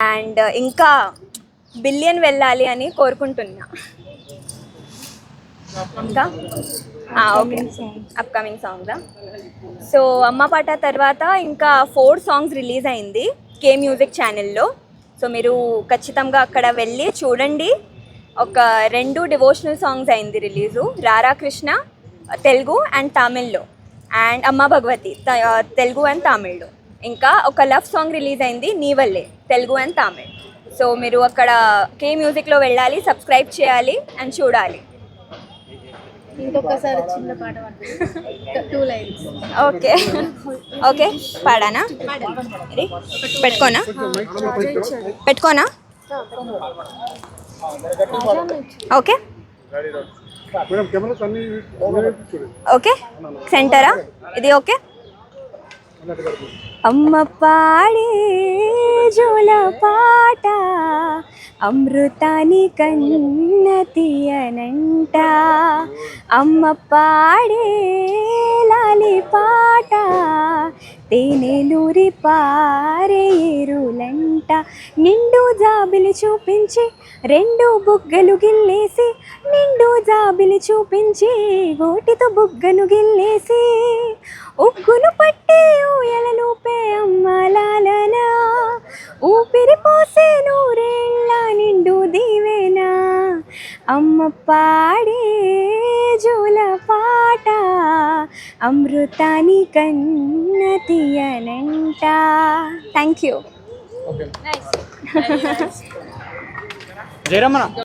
And ఇంకా billion వెళ్ళాలి అని కోరుకుంటున్నా. ఇంకా? ఓకే. అప్కమింగ్ సాంగ్దా సో అమ్మ పాట తర్వాత ఇంకా ఫోర్ సాంగ్స్ రిలీజ్ అయింది కే మ్యూజిక్ ఛానల్లో సో మీరు ఖచ్చితంగా అక్కడ వెళ్ళి చూడండి. ఒక రెండు డివోషనల్ సాంగ్స్ అయింది రిలీజు రారా కృష్ణ తెలుగు అండ్ తమిళ్ళో అండ్ అమ్మ భగవతి తెలుగు అండ్ తమిళ్ళో ఇంకా ఒక లవ్ సాంగ్ రిలీజ్ అయింది నీ వల్లే తెలుగు అండ్ తమిళ్. సో మీరు అక్కడ కే మ్యూజిక్లో వెళ్ళాలి సబ్స్క్రైబ్ చేయాలి అండ్ చూడాలి. ఇంకొకసారి చిన్న పాట టూ లైన్స్ ఓకే ఓకే పాడానా? పెట్టుకోనా? పెట్టుకోనా? ఓకే మేడం కెమెరాస్ అన్ని చూడండి ఓకే సెంటరా ఇది ఓకే అమ్మ పాడే జోల పాట అమృతాని కన్న తీయనంట. అమ్మ పాడే లాలి పాట తేనెలూరి పారే ఏరులంట. నిండు జాబిలి చూపించి రెండు బుగ్గలు గిల్లేసి నిండు జాబిలి చూపించి గోటితో బుగ్గను గిల్లేసి ఉగ్గును పట్టి ఊపిరి పోసే నూరేళ్ళ నిండు దీవెనా అమ్మ పాడే జోల పాట అమృతాని కన్న తీయనంట. Thank you జయరమ్మన